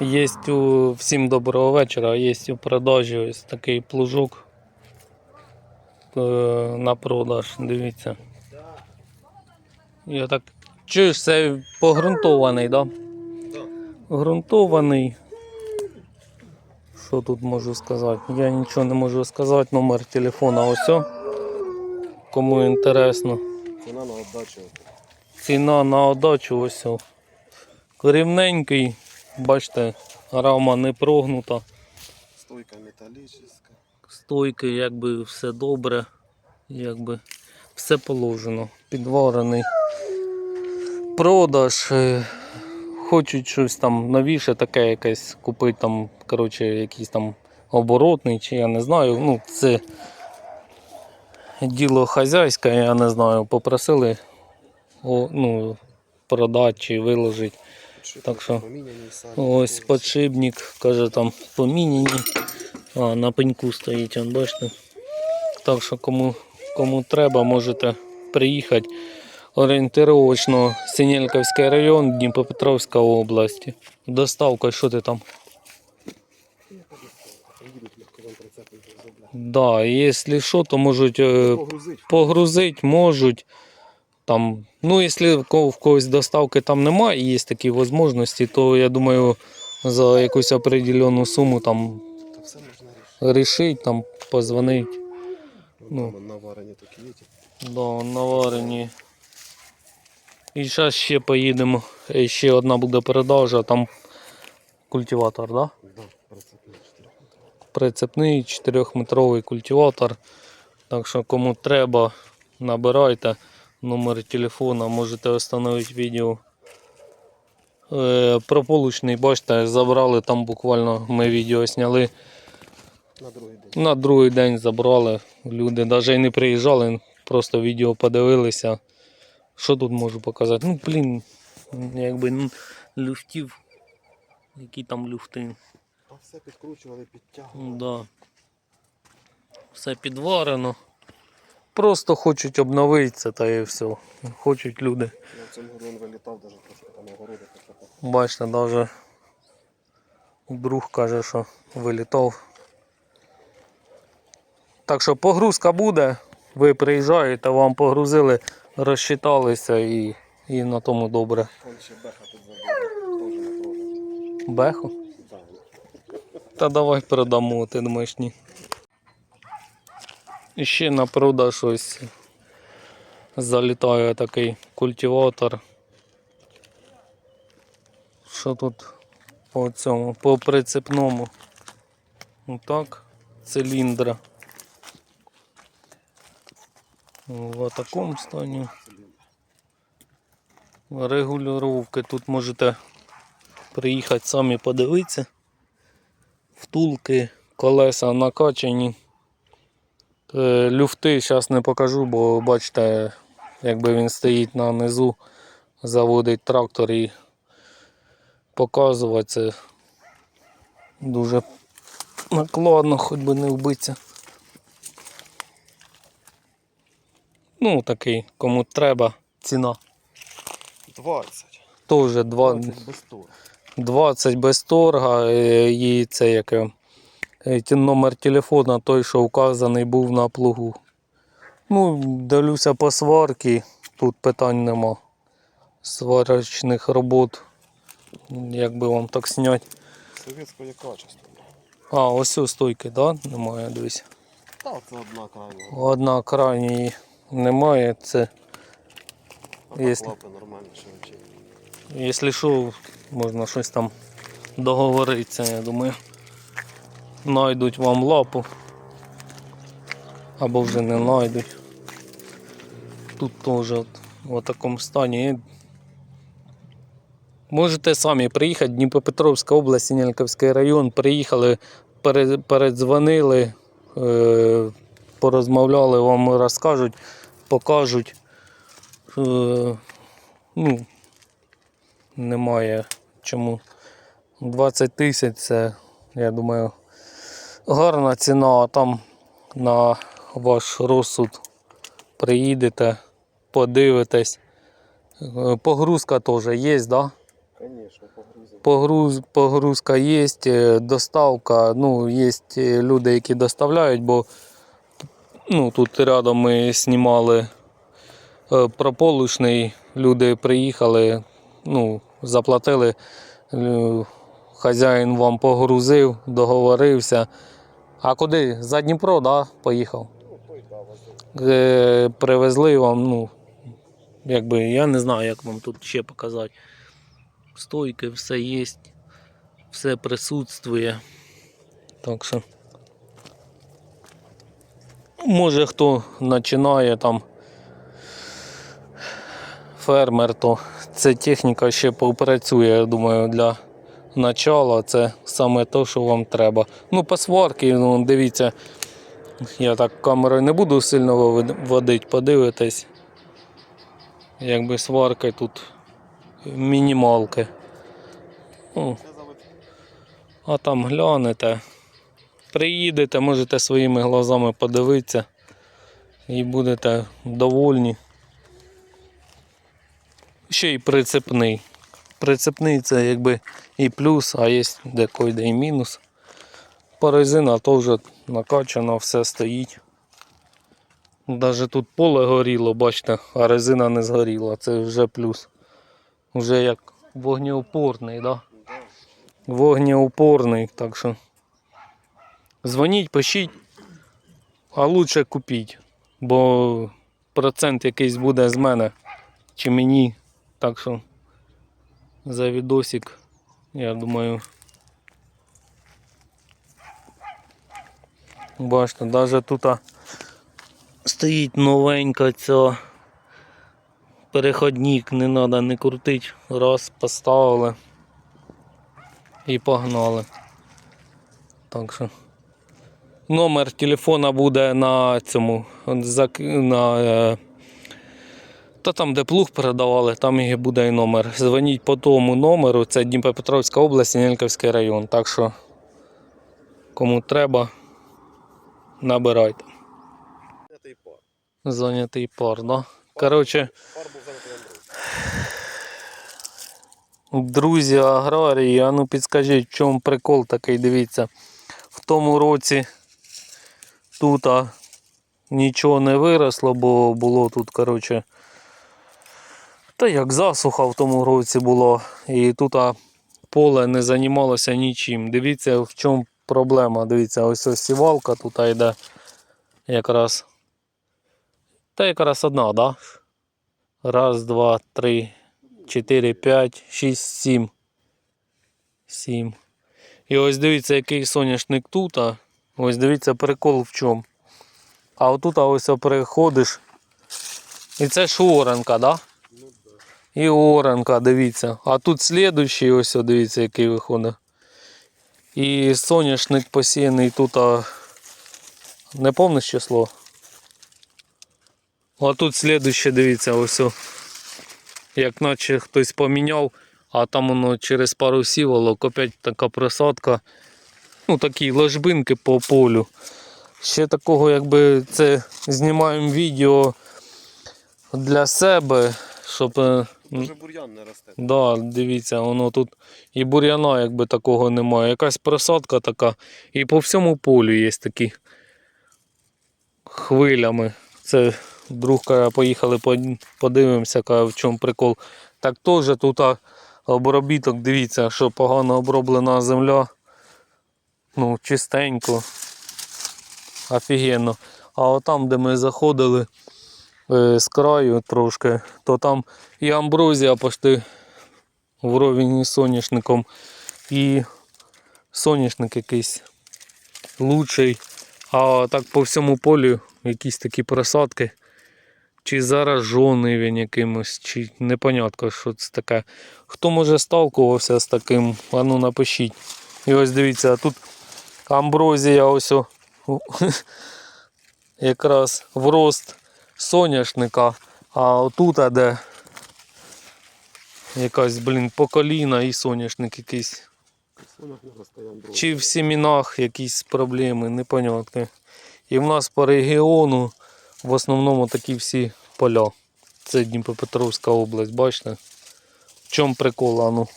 Є у всім доброго вечора. Є у продажі ось такий плужок е, на продаж. Дивіться. Я так. Чуєш, це погрунтований? Да? Грунтований. Що тут можу сказати? Я нічого не можу сказати. Номер телефона ось. Кому інтересно. Ціна на отдачу. Ціна на отдачу ось. о. Бачите, рама не прогнута. Стойка металічна. Стойки, якби все добре, якби все положено, підварений. Продаж. е, Хочуть щось там новіше, таке якесь купити там, коротше, якийсь там оборотний, чи я не знаю. Ну, це діло хазяйське, я не знаю. Попросили о, ну, продати чи виложити. Так що, Ось подшипник, каже там поміняні. А, на пеньку стоїть, он, бачите. Так що кому, кому треба, можете приїхати. Орієнтировочно Синельковський район, Дніпропетровська область. Доставка, що ти там? Да, якщо що, то можуть е, погрузити можуть. Там, ну, якщо в когось доставки там немає, і є такі можливості, то я думаю, за якусь определену суму там Та все можна рішити. там позвонить. Ну. Ну, наварені такі є. Да, наварені. І зараз ще поїдемо. І ще одна буде передача, там культиватор, да? Да. Прицепний 4-метровий культиватор. Так що кому треба, набирайте номер телефона, можете встановити відео. Е, прополучний, бачите, забрали там буквально ми відео зняли. На другий день. На другий день забрали. Люди навіть не приїжджали, просто відео подивилися. Що тут можу показати? Ну, блін, якби ну, люфтів. Які там люфти? А все підкручували, підтягували. Да. Все підварено. Просто хочуть обновитися та і все. Хочуть люди. Я в цьому він вилітав, навіть трошки там огороди потрапив. Бачите, навіть друг каже, що вилітав. Так що погрузка буде, ви приїжджаєте, вам погрузили, розчиталися і, і на тому добре. Вон ще беха тут забили. Теж не. Беху? Да. Та давай передамо, ти думаєш ні. І ще на продаж ось залітає такий культиватор. Що тут по цьому? По прицепному. Отак, циліндра. В такому стані. Регулювання тут можете приїхати самі подивитися. Втулки, колеса накачані. Е, Люфти зараз не покажу, бо бачите, якби він стоїть на низу, заводить трактор і показувати це дуже накладно, хоч би не вбитися. Ну, такий, кому треба, ціна. 20. Теж два, 20 без тура. 20 без торга е, і це яке. Е, Номер телефона той, що вказаний був на плугу. Ну, дивлюся по сварки, тут питань нема. Сварочних робот. Як би вам так зняти. Совєтського качества. А, ось ось стойки, так? Да? Немає, дивись. Та це одна крайня. Одна крайньої немає. Це, А лапи нормальні, що нічого. якщо що, можна щось там договоритися, я думаю. Найдуть вам лапу. Або вже не знайдуть. Тут теж в такому стані. Можете самі приїхати, Дніпропетровська область, Синельковський район, приїхали, передзвонили, е, порозмовляли, вам розкажуть, покажуть. Е, ну, немає чому. 20 тисяч це, я думаю, гарна ціна, а там на ваш розсуд приїдете, подивитесь. Е, Погрузка теж є, так? Да? Конечно. Погруз, погрузка є, е, доставка. Ну, є е, люди, які доставляють, бо ну, тут рядом ми знімали прополушний. Люди приїхали, ну, заплатили. Хазяїн вам погрузив, договорився. А куди? За Дніпро, да, поїхав. Е, Привезли вам, ну, якби, я не знаю, як вам тут ще показати. Стойки, все є, все присутствує. Так що. Може хто починає там фермер, то ця техніка ще попрацює, я думаю, для начала. Це саме те, що вам треба. Ну, по сварки, ну, дивіться, я так камерою не буду сильно водити, подивитись. Якби сварки тут мінімалки. Ну, а там глянете. Приїдете, можете своїми глазами подивитися і будете довольні. Ще й прицепний. Прицепний це якби і плюс, а є декойде і мінус. Порезина то вже накачана, все стоїть. Даже тут поле горіло, бачите, а резина не згоріла. Це вже плюс. Вже як вогнеупорний? Да. Вогнеупорний, так що. Дзвоніть, пишіть, а лучше купіть, бо процент якийсь буде з мене чи мені. Так що за відосик, я думаю. Бачите, навіть тут стоїть новенька ця переходник, не треба не крутити. Раз, поставили і погнали. Так що. Номер телефона буде на цьому. На, е, та там, де плуг передавали, там і буде і номер. Дзвоніть по тому номеру, це Дніпропетровська область, Неньківський район. Так що, кому треба, набирайте. Це пар. Зайнятий пар, да? Коротше. Друзі аграрії, а ну підскажіть, в чому прикол такий, дивіться. В тому році тут а, нічого не виросло, бо було тут, коротше, та як засуха в тому році було. І тут поле не займалося нічим. Дивіться, в чому проблема. Дивіться, ось ось сівалка тут йде якраз. Та якраз одна, да? Раз, два, три, 4, 5, 6, 7. 7. І ось дивіться, який соняшник тут. А ось дивіться прикол в чому. А отут ось переходиш. І це ж оранка, да? І оранка, дивіться. А тут слідущий, ось дивіться, який виходить. І соняшник посіяний тут. А... Не повниш число? А тут слідуще, дивіться, ось. Як наче хтось поміняв, а там воно через пару сіволок, опять така просадка. Ну, такі ложбинки по полю. Ще такого, якби це знімаємо відео для себе, щоб. е, Вже бур'ян не росте. Да, дивіться, воно тут і бур'яна якби такого немає. Якась просадка така. І по всьому полю є такі хвилями. Це друг каже, поїхали подивимося, каже, в чому прикол. Так теж тут обробіток, дивіться, що погано оброблена земля. Ну, чистенько. Офігенно. А отам, де ми заходили з краю трошки, то там і амброзія почти вровень із соняшником. І соняшник якийсь лучший. А так по всьому полю якісь такі просадки. Чи заражений він якимось, чи непонятно, що це таке. Хто може сталкувався з таким, а ну напишіть. І ось дивіться, а тут амброзія ось якраз в рост соняшника, а отут, де якась, блін, по коліна і соняшник якийсь. Чи в сімінах якісь проблеми, непонятно. І в нас по регіону в основному такі всі поля. Це Дніпропетровська область, бачите? В чому прикол, а ну?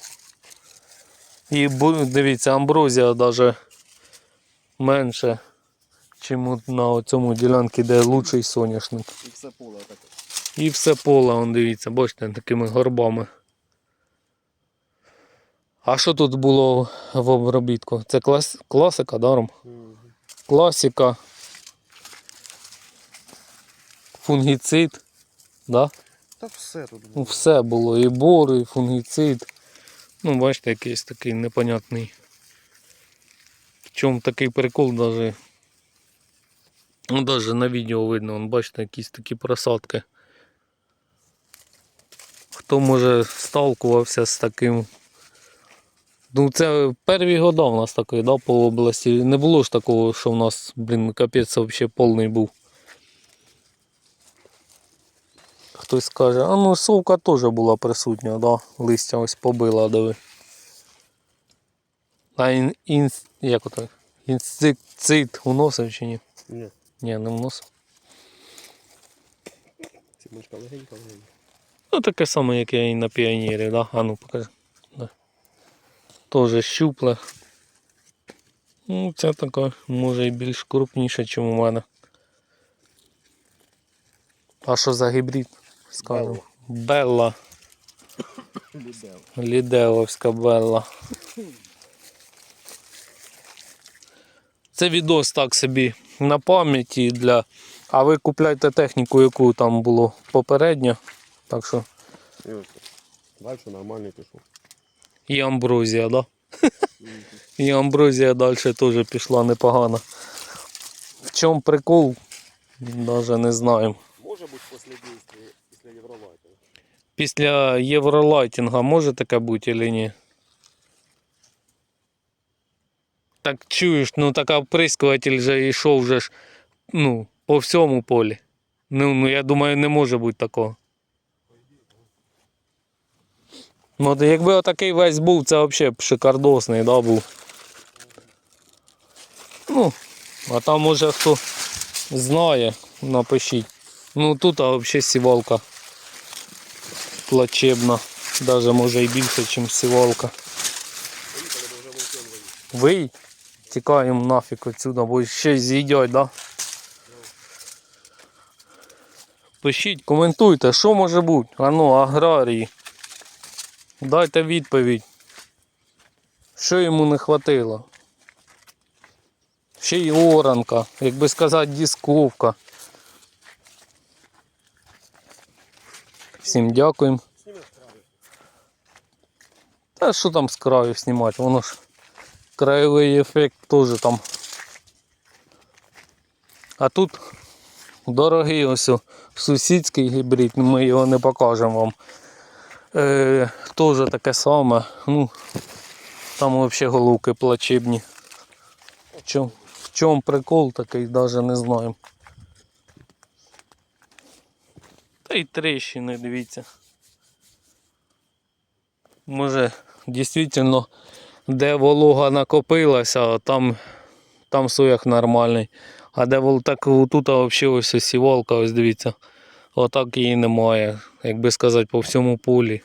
І дивіться, амброзія навіть менше, ніж на цьому ділянці, де лучший соняшник. І все поле таке. І все поле, он дивіться, бачите, такими горбами. А що тут було в обробітку? Це клас... класика, даром? Класика. Фунгіцид. Да? Та все тут Ну, було. все було. І бор, і фунгіцид. Ну, бачите, якийсь такий непонятний. В чому такий прикол даже. Ну, даже на відео видно, вон, бачите, якісь такі просадки. Хто може сталкувався з таким. Ну, це перві года у нас такий, да, по області. Не було ж такого, що в нас, блін, капець взагалі повний був. Хтось скаже, а ну совка теж була присутня, да? листя ось побила, диви. А ін, ін, як ото? Інсектицид уносив чи ні? Ні, Ні, не вносив. сімочка легенька, легенька. Ну таке саме, як я і на піонері, да? А ну покажи. Да. Тоже щупле. Ну, це таке, може і більш крупніше, ніж у мене. А що за гібрид? Скажемо. Белла. Лідел. Ліделовська Белла. Це відос так собі на пам'яті для. А ви купляйте техніку, яку там було попередньо. Так що. Далі нормальний пішов. і амброзія, да? І амброзія далі теж пішла непогано. В чому прикол? Навіть не знаю. Може бути після дійства, після Євролайта. Після євролайтінга може таке бути чи ні? Так чуєш, ну так оприскуватель же йшов вже ж ну, по всьому полі. Ну, ну я думаю, не може бути такого. Ну, якби отакий весь був, це взагалі шикардосний, да, був. Ну, а там може хто знає, напишіть. Ну тут а взагалі сівалка плачебна. Даже може і більше, ніж сівалка. Вий, тікаємо нафіг отсюда, бо ще й з'їдять, да? Пишіть, коментуйте, що може бути. А ну, аграрії. Дайте відповідь. Що йому не хватило? Ще й оранка, як би сказати, дисковка. Всім дякуємо. Та що там з краю знімати? Воно ж краєвий ефект теж там. А тут дорогий ось сусідський гібрид, ми його не покажемо вам. Е, теж таке саме. Ну, там взагалі головки плачебні. В чому, в чому прикол такий, навіть не знаю. Та й тріщини, дивіться. Може, дійсно, де волога накопилася, там, там соях нормальний. А де вол так тут взагалі ось сівалка, ось дивіться. Отак її немає, як би сказати, по всьому полі.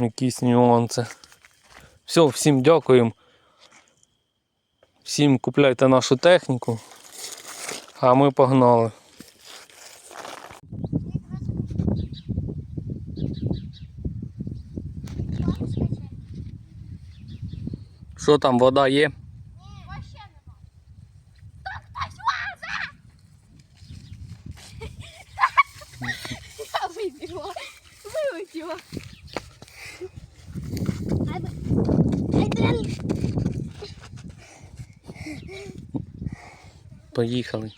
Якісь нюанси. Все, всім дякуємо. Всім купляйте нашу техніку. А ми погнали. Що там, вода є? Вообще нема. Я выбила. Вылетела. Поїхали.